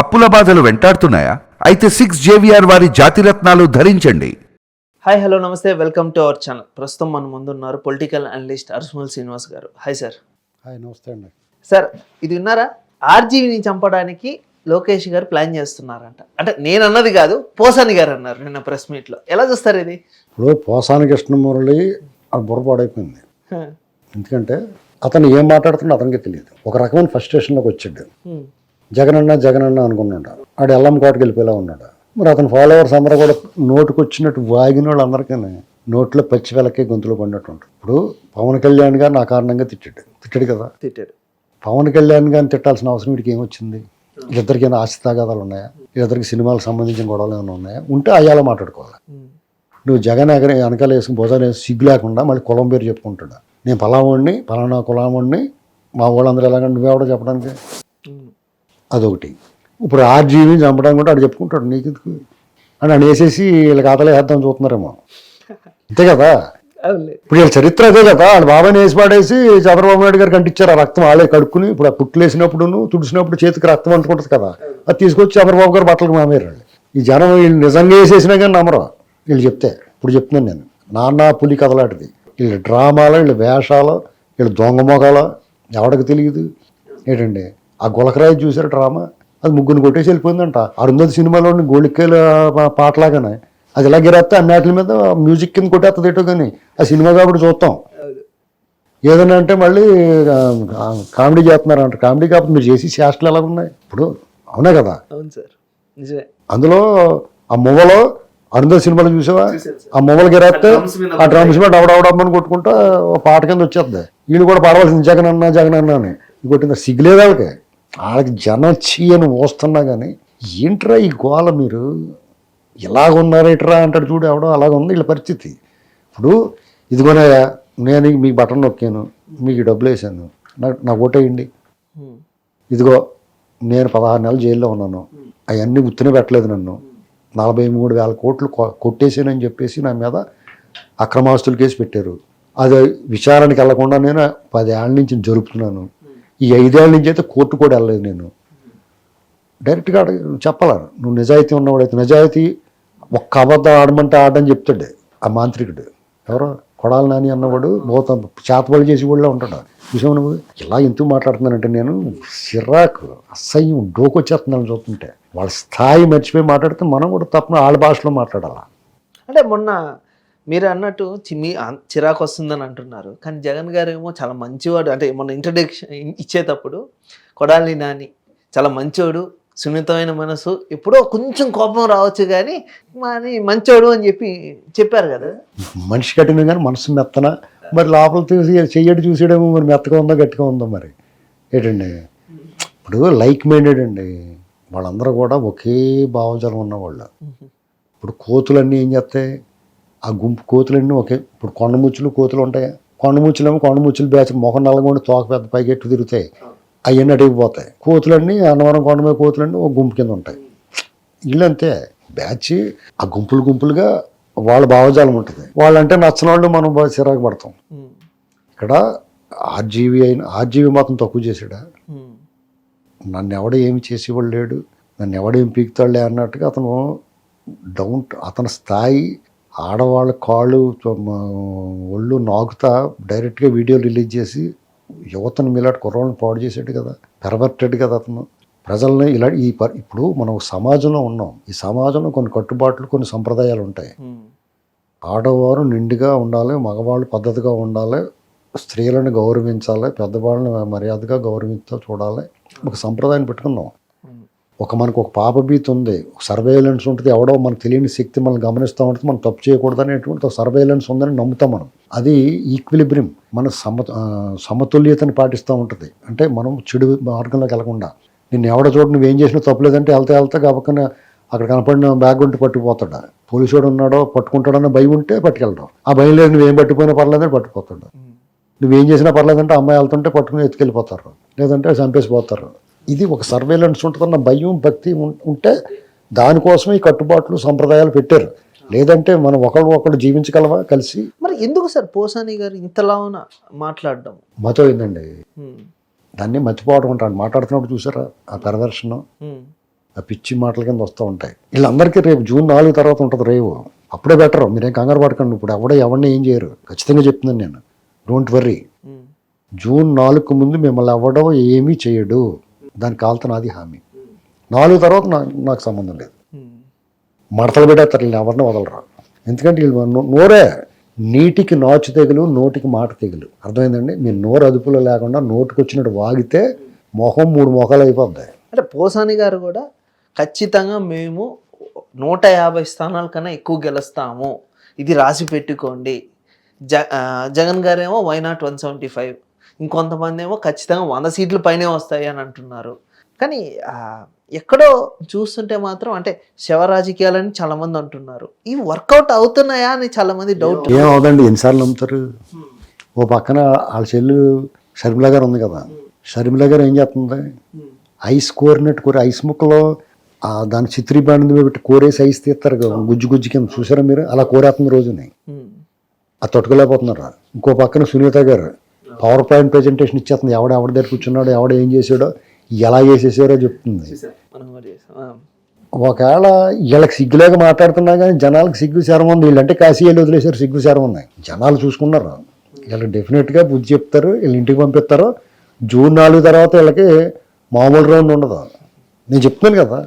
అప్పుల బాధలు వెంటాడుతున్నాయా? అయితే సిక్స్ జేవిఆర్ వారి జాతిరత్నాలు ధరించండి. హాయ్ హలో నమస్తే వెల్కమ్ టు అవర్ ఛానల్ ప్రస్తుతం మన ముందు ఉన్నారు పొలిటికల్ అనలిస్ట్ అర్సుమల్ శ్రీనివాస్ గారు. హాయ్ సార్ హాయ్ నమస్తే అండి. సార్ ఇది విన్నారా? ఆర్జీవిని చంపడానికి లోకేష్ గారు ప్లాన్ చేస్తున్నారంట. అంటే నేను అన్నది కాదు పోసాని గారు అన్నారు నిన్న ప్రెస్ మీట్లో ఎలా చూస్తారు ఇది? ఇప్పుడు పోసాని కృష్ణమురళి అది బుర్రపాడైపోయింది ఎందుకంటే అతను ఏం మాట్లాడుతున్నా అతనికి తెలియదు. ఒక రకమైన ఫ్రస్ట్రేషన్లోకి వచ్చాడు. జగనన్న జగనన్న అనుకున్నాడు. ఆడు ఎల్లం కోటకి వెళ్ళిపోయేలా ఉన్నాడు. మరి అతని ఫాలోవర్స్ అందరూ కూడా నోటుకు వచ్చినట్టు వాగిన వాళ్ళందరికీ నోట్లో పచ్చి వెలకే గొంతులో పడినట్టు ఉంటారు ఇప్పుడు పవన్ కళ్యాణ్ గారు నా కారణంగా తిట్టాడు. తిట్టాడు కదా? తిట్టాడు. పవన్ కళ్యాణ్ గారిని తిట్టాల్సిన అవసరం వీడికి ఏమొచ్చింది? ఏమైనా ఆస్తి తగాదాలు ఉన్నాయా? వీళ్ళిద్దరికి సినిమాలకు సంబంధించిన గొడవలు ఏమైనా ఉన్నాయా? ఉంటే అయ్యాలో మాట్లాడుకోవాలి. నువ్వు జగన్ ఎగర వెనకాల వేసుకుని భుజాలు వేసి సిగ్గు లేకుండా మళ్ళీ కులం పేరు చెప్పుకుంటాడు నేను పలావాడిని పలానా కులావాడిని మా వాళ్ళందరూ ఎలాగంటే నువ్వెవడో చెప్పడానికి. అదొకటి. ఇప్పుడు ఆర్జీవి చంపడానికి కూడా ఆడు చెప్పుకుంటాడు నీకు ఎందుకు అని అని వేసేసి వీళ్ళకి ఆతలే వేద్దాం చూస్తున్నారేమో. అంతే కదా? ఇప్పుడు వీళ్ళ చరిత్ర అదే కదా? వాళ్ళ బాబాయ్ని వేసి పాడేసి చంద్రబాబు నాయుడు గారికి అంటించారు ఆ రక్తం వాళ్ళే కడుక్కుని ఇప్పుడు ఆ పుట్లేసినప్పుడు తుడిసినప్పుడు చేతికి రక్తం అంటుకుంటుంది కదా? అది తీసుకొచ్చి చంద్రబాబు గారు బట్టలకు మామేరు వాళ్ళు. ఈ జనం వీళ్ళు నిజంగా వేసేసినా కానీ నమ్మరు. వీళ్ళు చెప్తే ఇప్పుడు చెప్తున్నాను నేను. నాన్న పులి కథలాంటిది. వీళ్ళ డ్రామాలు వీళ్ళ వేషాలు వీళ్ళ దొంగ మొగాలు ఎవడికి తెలియదు? ఏంటండి? ఆ గులకరాయి చూసారు డ్రామా? అది ముగ్గురిని కొట్టేసి వెళ్ళిపోయిందంట. అరుంధతి సినిమాలోని గోళిక్కల పాటలాగానే. అది ఇలా గిరేస్తే అన్నిటి మీద మ్యూజిక్ కింద కొట్టేస్తుంది ఎటో కానీ ఆ సినిమా కాబట్టి చూస్తాం ఏదైనా అంటే మళ్ళీ కామెడీ చేస్తున్నారు అంట కామెడీ కాకపోతే మీరు చేసి శాస్త్రాలు ఎలా ఉన్నాయి? ఇప్పుడు అవునా కదా? అవును సార్. నిజమే. అందులో ఆ మువ్వలో అరుంధతి సినిమాలో చూసావా? ఆ మువ్వలు గిరేస్తే ఆ డ్రమ్స్ మీద డవడవడమ్మని కొట్టుకుంటా పాట కింద వచ్చేస్తుంది వీళ్ళు కూడా పడవలసింది జగన్ అన్న జగన్ అన్న అని కొట్టింది సిగ్గులేదు వాళ్ళకి. వాళ్ళకి జనం అని వస్తున్నా కానీ ఏంట్రా ఈ గోల మీరు? ఇలాగ ఉన్నారేట్రా? అంటాడు చూడు ఎవడో అలాగ ఉంది వీళ్ళ పరిస్థితి. ఇప్పుడు ఇదిగోనయ్యా నేను మీ బటన్ నొక్కాను మీకు డబ్బులు వేసాను నాకు నాకు ఓటేయండి. ఇదిగో నేను పదహారు నెలలు జైల్లో ఉన్నాను అవన్నీ గుర్తునే పెట్టలేదు నన్ను. నలభై మూడు వేల కోట్లు కొట్టేసానని చెప్పేసి నా మీద అక్రమాస్తులు కేసు పెట్టారు. అది విచారణకి వెళ్ళకుండా నేను పదేళ్ళ నుంచి జరుపుతున్నాను. ఈ ఐదేళ్ళ నుంచి అయితే కోర్టు కూడా వెళ్ళలేదు నేను. డైరెక్ట్గా చెప్పాలను నువ్వు నిజాయితీ ఉన్నవాడైతే నిజాయితీ ఒక్క అబద్ధం ఆడమంటే ఆడని చెప్తాడు ఆ మాంత్రికుడు. ఎవరో కొడాలి నాని అన్నవాడు బోత చేతబడి చేసి కూడా ఉంటాడు. చూసావు నువ్వు? ఇలా ఎందుకు మాట్లాడుతున్నానంటే నేను సిరాకు అసహ్యం డోకొచ్చేస్తున్నాను చూస్తుంటే. వాళ్ళ స్థాయి మర్చిపోయి మాట్లాడితే మనం కూడా తప్పన వాళ్ళ భాషలో మాట్లాడాలా? అంటే మొన్న మీరు అన్నట్టు మీ చిరాకు వస్తుందని అంటున్నారు. కానీ జగన్ గారు ఏమో చాలా మంచివాడు. అంటే మొన్న ఇంట్రడక్షన్ ఇచ్చేటప్పుడు కొడాలి నాని చాలా మంచోడు సున్నితమైన మనసు. ఎప్పుడో కొంచెం కోపం రావచ్చు కానీ మరి మంచోడు అని చెప్పి చెప్పారు కదా. మనిషి కట్టిన కానీ మనసు మెత్తన? మరి లోపల చూసి చెయ్యడు చూసేయడము మరి మెత్తగా ఉందో గట్టిగా ఉందో మరి. ఏంటండి? ఇప్పుడు లైక్ మైండెడ్ అండి. వాళ్ళందరూ కూడా ఒకే భావజాలం ఉన్నవాళ్ళు. ఇప్పుడు కోతులన్నీ ఏం చేస్తాయి? ఆ గుంపు కోతులన్నీ ఒకే ఇప్పుడు కొండముచ్చులు కోతులు ఉంటాయి? కొండముచ్చులేమో కొండముచ్చులు బ్యాచ్ మొహం నల్లగొండి తోక పెద్ద పైకి ఎట్టు తిరుగుతాయి. అవన్నీ అడిగిపోతాయి కోతులన్నీ అన్నవరం కొండ మీద కోతులన్నీ ఒక గుంపు కింద ఉంటాయి. వీళ్ళు అంతే బ్యాచ్ ఆ గుంపులు గుంపులుగా వాళ్ళ భావజాలం ఉంటుంది. వాళ్ళంటే నచ్చని వాళ్ళు మనం బాగా చిరాకు పడతాం. ఇక్కడ ఆర్జీవి అయిన ఆర్జీవి మాత్రం తక్కువ చేశాడా? నన్ను ఎవడ ఏమి చేసేవాడు లేడు. నన్ను ఎవడేం పీకుతాడులే అన్నట్టుగా అతను డౌన్ అతని స్థాయి ఆడవాళ్ళ కాళ్ళు ఒళ్ళు నాకుతా డైరెక్ట్గా వీడియో రిలీజ్ చేసి యువతను మీలాంటి కుర్రోళ్ళని పాడు చేసాడు కదా పెరబెట్టాడు కదా అతను. ప్రజల్ని ఇలా ఈ ప- ఇప్పుడు మనం సమాజంలో ఉన్నాం. ఈ సమాజంలో కొన్ని కట్టుబాట్లు కొన్ని సంప్రదాయాలు ఉంటాయి. ఆడవారు నిండుగా ఉండాలి మగవాళ్ళు పద్ధతిగా ఉండాలి స్త్రీలను గౌరవించాలి పెద్దవాళ్ళని మర్యాదగా గౌరవించా చూడాలి. ఒక సంప్రదాయం పెట్టుకున్నాం. ఒక మనకు ఒక పాపభీతి ఉంది సర్వేలెన్స్ ఉంటుంది ఎవడో మనకు తెలియని శక్తి మనం గమనిస్తూ ఉంటుంది మనం తప్పు చేయకూడదు అనేటువంటి సర్వేలెన్స్ ఉందని నమ్ముతాం మనం. అది ఈక్విలిబ్రియం మన సమ సమతుల్యతని పాటిస్తూ ఉంటుంది. అంటే మనం చెడు మార్గంలోకి వెళ్ళకుండా నిన్ను ఎవడ చోటు నువ్వేం చేసినా తప్పులేదంటే వెళ్తే వెళ్తే కాబట్టి అక్కడ కనపడిన బ్యాగ్ ఉంటే పట్టుకుపోతాడు పోలీసు వాడు ఉన్నాడో పట్టుకుంటాడన్న భయం ఉంటే పట్టుకెళ్ళడం. ఆ భయం లేదు నువ్వేం పట్టుకుపోయినా పర్లేదని పట్టుకుపోతాడు. నువ్వేం చేసినా పర్లేదంటే అమ్మాయి వెళ్తుంటే పట్టుకుని ఎత్తుకెళ్ళిపోతారు. లేదంటే చంపేసిపోతారు. ఇది ఒక సర్వేలెన్స్ ఉంటుందన్న భయం భక్తి ఉంటే దానికోసమే ఈ కట్టుబాట్లు సంప్రదాయాలు పెట్టారు. లేదంటే మనం ఒకళ్ళు ఒకళ్ళు జీవించగలవా కలిసి? మరి ఎందుకు సార్ పోసాని గారు ఇంతలా ఉన్న మాట్లాడడం? మతం ఏందండి? దాన్ని మర్చిపోవడం ఉంటాను మాట్లాడుతున్నప్పుడు చూసారా? ఆ పెరదర్శనం ఆ పిచ్చి మాటల కింద వస్తూ ఉంటాయి. వీళ్ళందరికీ రేపు జూన్ నాలుగు తర్వాత ఉంటుంది రేవు. అప్పుడే బెటర్. మీరేం కంగారు పడకండి. ఇప్పుడు ఎవడ ఎవరిని ఏం చేయరు. ఖచ్చితంగా చెప్తున్నాను నేను. డోంట్ వర్రీ జూన్ నాలుగు ముందు మిమ్మల్ని అవ్వడం ఏమీ చేయడు. దాని కాలుతో నాది హామీ. నాలుగు తర్వాత నాకు సంబంధం లేదు. మడతలు పెట్టేస్తారు వీళ్ళు ఎవరిని వదలరా. ఎందుకంటే వీళ్ళు నోరే నీటికి నాచు తెగులు నోటికి మాట తెగులు. అర్థమైందండి? మీరు నోరు అదుపులో లేకుండా నోటికి వచ్చినట్టు వాగితే మొహం మూడు మొఖాలు అయిపోద్ది. అంటే పోసాని గారు కూడా ఖచ్చితంగా మేము నూట యాభై స్థానాల కన్నా ఎక్కువ గెలుస్తాము. ఇది రాసి పెట్టుకోండి. జ జగన్ గారేమో why not one seventy five ఇంకొంతమంది ఏమో ఖచ్చితంగా వంద సీట్లు పైనే వస్తాయి అని అంటున్నారు. కానీ ఎక్కడో చూస్తుంటే మాత్రం అంటే శవ రాజకీయాలని చాలా మంది అంటున్నారు. ఇవి వర్కౌట్ అవుతున్నాయా అని చాలా మంది డౌట్ ఏం అవదండి? ఎన్నిసార్లు నమ్ముతారు? ఓ పక్కన వాళ్ళ చెల్లు షర్మిల గారు ఉంది కదా. షర్మిల గారు ఏం చేస్తుంది? ఐస్ కోరినట్టు కోరి ఐస్ ముక్కలో దాని చిత్రీ బాండ్ పెట్టి కోరేసి ఐస్ తీస్తారు కదా, గుజ్జు గుజ్జు కింద చూసారా మీరు? అలా కోరేస్తుంది రోజుని. ఆ తట్టుకోలేకపోతున్నారు ఇంకో పక్కన సునీత గారు పవర్ పాయింట్ ప్రెజెంటేషన్ ఇచ్చేస్తుంది. ఎవడ ఎవడ దగ్గర కూర్చున్నాడో ఎవడ ఏం చేసాడో ఎలా చేసేసారో చెప్తుంది. ఒకవేళ వీళ్ళకి సిగ్గులేక మాట్లాడుతున్నా కానీ జనాలకు సిగ్గు శరం ఉంది. వీళ్ళంటే కాశీయాలు వదిలేసారు సిగ్గు శరం ఉన్నాయి జనాలు చూసుకున్నారు. వీళ్ళు డెఫినెట్గా బుద్ధి చెప్తారు వీళ్ళు ఇంటికి పంపిస్తారు. జూన్ నాలుగు తర్వాత వీళ్ళకి మామూలు రౌండ్ ఉండదు. నేను చెప్తున్నాను కదా.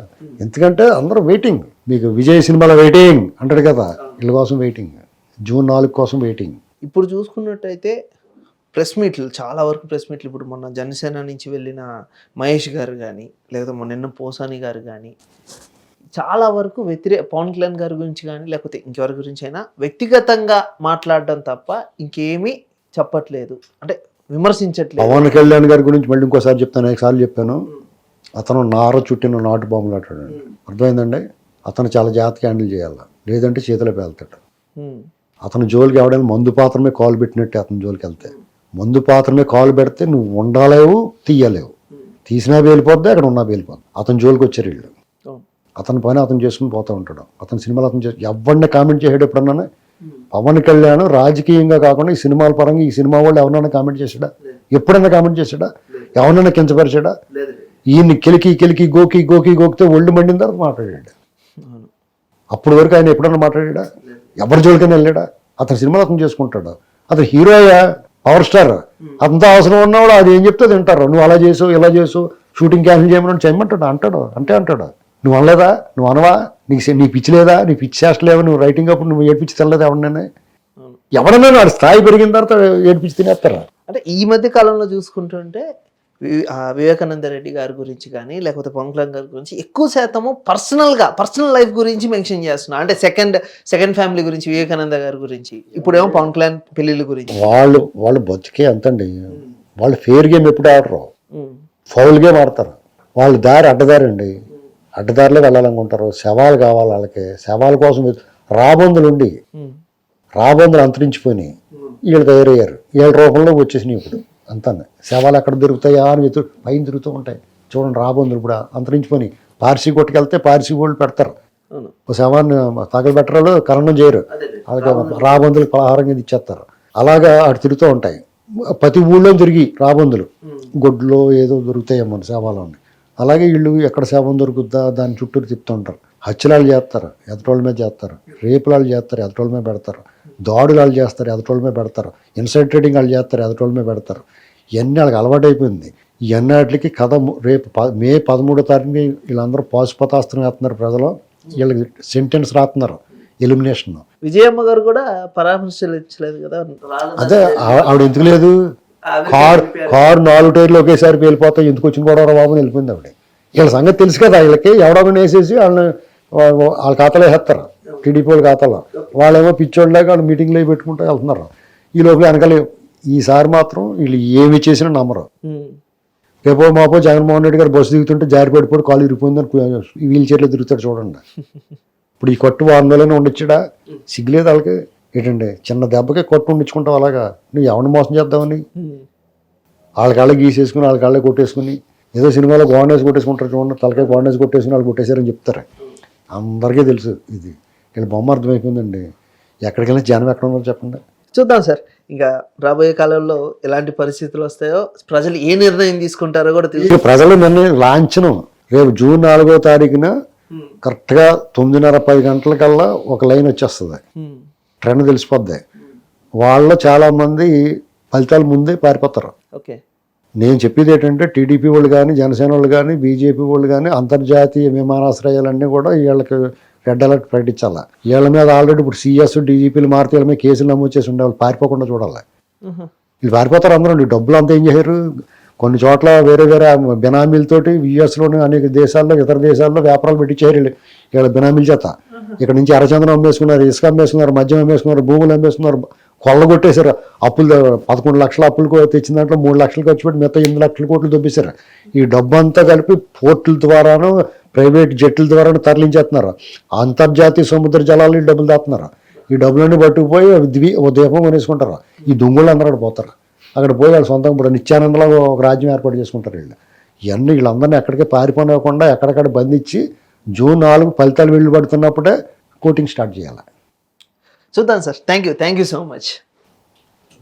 ఎందుకంటే అందరూ వెయిటింగ్ మీకు విజయ్ సినిమాలో వెయిటింగ్ అంటాడు కదా. వీళ్ళ కోసం వెయిటింగ్ జూన్ నాలుగు కోసం వెయిటింగ్ ఇప్పుడు చూసుకున్నట్టయితే ప్రెస్ మీట్లు చాలా వరకు ప్రెస్ మీట్లు ఇప్పుడు మొన్న జనసేన నుంచి వెళ్ళిన మహేష్ గారు కానీ లేదా మొన్న నిన్న పోసాని గారు కానీ చాలా వరకు వ్యతిరే పవన్ కళ్యాణ్ గారి గురించి కానీ లేకపోతే ఇంకెవరి గురించి అయినా వ్యక్తిగతంగా మాట్లాడడం తప్ప ఇంకేమీ చెప్పట్లేదు. అంటే విమర్శించట్లేదు. పవన్ కళ్యాణ్ గారి గురించి మళ్ళీ ఇంకోసారి చెప్తాను సార్లు చెప్పాను. అతను నార చుట్టిన నాటు బాంబులు ఆటాడు అర్థమైందండి? అతను చాలా జాగ్రత్తగా హ్యాండిల్ చేయాలి. లేదంటే చేతిలో పేలుతాడు. అతను జోలికి ఎవడైనా మందు పాత్రమే కాలు పెట్టినట్టే అతని జోలికి వెళ్తే. మందు పాత్రమే కాలు పెడితే నువ్వు ఉండలేవు తీయలేవు. తీసినా వెళ్ళిపోద్ది అక్కడ ఉన్నా వెళ్ళిపోద్ది అతని జోలికి వచ్చారు వీళ్ళు. అతని పని అతను చేసుకుని పోతూ ఉంటాడు. అతని సినిమాలు అతను చేసి ఎవరిని కామెంట్ చేయడు ఎప్పుడన్నా పవన్ కళ్యాణ్ రాజకీయంగా కాకుండా ఈ సినిమాల పరంగా ఈ సినిమా వాళ్ళు ఎవరినైనా కామెంట్ చేశాడా? ఎప్పుడైనా కామెంట్ చేశాడా? ఎవరినైనా కించపరిచాడా? ఈయన్ని కెలికి కెలికి గోకి గోకి గోకితే ఒళ్ళు మండిన తర్వాత మాట్లాడాడు. అప్పుడు వరకు ఆయన ఎప్పుడన్నా మాట్లాడా ఎవరి జోలికైనా వెళ్ళాడా? అతని సినిమాలు అతను చేసుకుంటాడు? అతను హీరోయా పవర్ స్టార్. అంత అవసరం ఉన్నవాడు అది ఏం చెప్తే తింటారు నువ్వు అలా చేసు ఇలా చేసు షూటింగ్ క్యాన్సిల్ చేయమని చేయమంటాడు అంటాడు అంటే అంటాడు. నువ్వు అనలేదా? నువ్వు అనవా? నీకు నీ పిచ్చి లేదా? నీ పిచ్చి చేష్ట లేవా నువ్వు రైటింగ్ అప్పుడు నువ్వు ఏడ్పించి తినలేదు ఎవరినైనా వాడి స్థాయి పెరిగిన తర్వాత ఏడ్పించి తినేస్తారా? అంటే ఈ మధ్య కాలంలో చూసుకుంటుంటే వివేకానంద రెడ్డి గారి గురించి కానీ లేకపోతే పవన్ కళ్యాణ్ గారి గురించి ఎక్కువ శాతము పర్సనల్గా పర్సనల్ లైఫ్ గురించి మెన్షన్ చేస్తున్నా. అంటే సెకండ్ సెకండ్ ఫ్యామిలీ గురించి వివేకానంద గారి గురించి. ఇప్పుడేమో పవన్ కళ్యాణ్ పెళ్ళిళ్ళ గురించి. వాళ్ళు వాళ్ళు బతికే అంతండి వాళ్ళు ఫేర్ గేమ్ ఎప్పుడు ఆడరు. ఫౌల్ గేమ్ ఆడతారు. వాళ్ళు దారి అడ్డదారి అండి అడ్డదారిలో వెళ్ళాలనుకుంటారు. శవాలు కావాలి వాళ్ళకి. శవాల కోసం రాబందులు ఉండి రాబందులు అంతరించిపోయినాయి. వీళ్ళు తయారయ్యారు. వీళ్ళ రూపంలో వచ్చేసినాయి ఇప్పుడు. అంతా శవాలు ఎక్కడ దొరుకుతాయా అని వెతు పైన తిరుగుతూ ఉంటాయి. చూడండి రాబందులు ఇప్పుడు అంతరించిపోయి పార్సీ కొట్టుకెళ్తే పార్సీ వాళ్ళు పెడతారు. ఒక శవాన్ని తగలబెట్టరాలు కరణం చేయరు. అలాగే రాబందులు పలహారం కింద ఇచ్చేస్తారు. అలాగా అటు తిరుగుతూ ఉంటాయి. ప్రతి ఊళ్ళో తిరిగి రాబందులు గొడ్లో ఏదో దొరుకుతాయేమో శవాలు అలాగే వీళ్ళు ఎక్కడ శవం దొరుకుద్దా దాని చుట్టూరు తిప్పుతూ ఉంటారు. హత్యలాలు చేస్తారు ఎదటోళ్ళ మీద చేస్తారు. రేపులాలు చేస్తారు ఎదటోళ్ళ మీద పెడతారు. దాడులు వాళ్ళు చేస్తారు ఎదటోళ్ళ మీద పెడతారు. ఇన్సైడ్ ట్రేడింగ్ వాళ్ళు చేస్తారు ఎదటోళ్ళ మీద పెడతారు. ఇవన్నీ వాళ్ళకి అలవాటైపోయింది. ఇవన్నిటికి కథ రేపు మే పదమూడో తారీఖుని వీళ్ళందరూ పాశుపతాస్త్రం వేస్తున్నారు ప్రజలు. వీళ్ళకి సెంటెన్స్ రాస్తున్నారు ఎలిమినేషన్ విజయమ్మ గారు కూడా పరామర్శించలేదు కదా. అదే ఆవిడ ఎందుకు లేదు? కార్ కారు నాలుగు టైర్లు ఒకేసారి పేలిపోతాయి ఎందుకు వచ్చిన కూడా బాబు వెళ్ళిపోయింది ఆవిడ. వీళ్ళ సంగతి తెలుసు కదా వీళ్ళకి ఎవడొకటి వేసేసి వాళ్ళని వాళ్ళ ఖాతాలో వేస్తారు. టీడీపీ వాళ్ళ ఖాతాలో వాళ్ళేమో పిచ్చోళ్ళలాగా వాళ్ళు మీటింగ్లో పెట్టుకుంటూ వెళ్తున్నారు. ఈ లోపల వెనకాల ఈసారి మాత్రం వీళ్ళు ఏమి చేసినా నమ్మరు. రేపో మాపో జగన్మోహన్ రెడ్డి గారు బస్సు దిగుతుంటే జారి పడిపోయి కాలు ఇరిపోయిందని వీల్ చైర్లో తిరుగుతాడు చూడండి. ఇప్పుడు ఈ కట్టు వారం రోజులైనా ఉండొచ్చాడా? సిగ్గులేదు వాళ్ళకి. ఏంటండి? చిన్న దెబ్బకే కొట్టు ఉండించుకుంటావు అలాగా? నువ్వు ఎవరిని మోసం చేద్దామని? వాళ్ళ కాళ్ళ గీసేసుకుని వాళ్ళ కాళ్ళ కొట్టేసుకుని ఏదో సినిమాలో గోండేసి కొట్టేసుకుంటారు చూడండి తలకాయ గోండేసి కొట్టేసుకుని వాళ్ళు కొట్టేశారని చెప్తారు. అందరికీ తెలుసు ఇది. వీళ్ళ బొమ్మ అర్థమైపోయిందండి. ఎక్కడికి వెళ్ళినా జనం ఎక్కడ ఉన్నారో చెప్పండి. చూద్దాం సార్. ఇంకా రాబోయే కాలంలో ఎలాంటి పరిస్థితులు వస్తాయో ప్రజలు ఏ నిర్ణయం తీసుకుంటారో కూడా తెలుసు ప్రజలు నన్ను లాంఛనం. రేపు జూన్ నాలుగో తారీఖున కరెక్ట్గా తొమ్మిదిన్నర పది గంటలకల్లా ఒక లైన్ వచ్చేస్తుంది. ఉమ్, ట్రెండ్ తెలిసిపోద్ది. వాళ్ళు చాలామంది ఫలితాలు ముందే పారిపోతారు. ఓకే. నేను చెప్పేది ఏంటంటే టీడీపీ వాళ్ళు కానీ జనసేన వాళ్ళు కానీ బీజేపీ వాళ్ళు కానీ అంతర్జాతీయ విమానాశ్రయాలన్నీ కూడా వీళ్ళకి రెడ్ అలర్ట్ ప్రకటించాలి వీళ్ళ మీద ఆల్రెడీ ఇప్పుడు సిఎస్ డీజీపీలు మారితే వీళ్ళ మీద కేసులు నమోదు చేసి ఉండే వాళ్ళు పారిపోకుండా చూడాలి? వీళ్ళు పారిపోతారు అందరూ డబ్బులు అంతా ఏం చేయరు. కొన్ని చోట్ల వేరే వేరే బినామీలతోటి యుఎస్లోని అనేక దేశాల్లో ఇతర దేశాల్లో వ్యాపారాలు పెట్టించారు వీళ్ళు. వీళ్ళ బినామీల చేత. ఇక్కడ నుంచి అరచంద్రం అమ్మేసుకున్నారు ఇసుక అమ్మేసుకున్నారు మద్యం అమ్మేసుకున్నారు భూములు అమ్మేసుకున్నారు కొల్లగొట్టేశారు. అప్పులు పదకొండు లక్షల అప్పులు తెచ్చిన దాంట్లో మూడు లక్షలు ఖర్చు పెట్టి మిగతా ఎనిమిది లక్షల కోట్లు దొబ్బేశారు. ఈ డబ్బు అంతా కలిపి పోర్టుల ద్వారాను ప్రైవేట్ జట్ల ద్వారా తరలించేస్తున్నారు? అంతర్జాతీయ సముద్ర జలాలు ఈ డబ్బులు దాతున్నారు ఈ డబ్బులన్నీ పట్టుకుపోయి అవి ద్వీ ద్వీపం దీపం కొనేసుకుంటారు? ఈ దొంగలు అందరూ అక్కడ పోతారు? అక్కడ పోయి వాళ్ళు సొంతంగా ఇప్పుడు నిత్యానందలో ఒక రాజ్యం ఏర్పాటు చేసుకుంటారు వీళ్ళు. ఇవన్నీ వీళ్ళందరినీ ఎక్కడికి పారిపోనివ్వకుండా ఎక్కడెక్కడ బంధించి జూన్ నాలుగు ఫలితాలు వెళ్ళి పడుతున్నప్పుడే కోటింగ్ స్టార్ట్ చేయాలి. చూద్దాం sir thank you thank you so much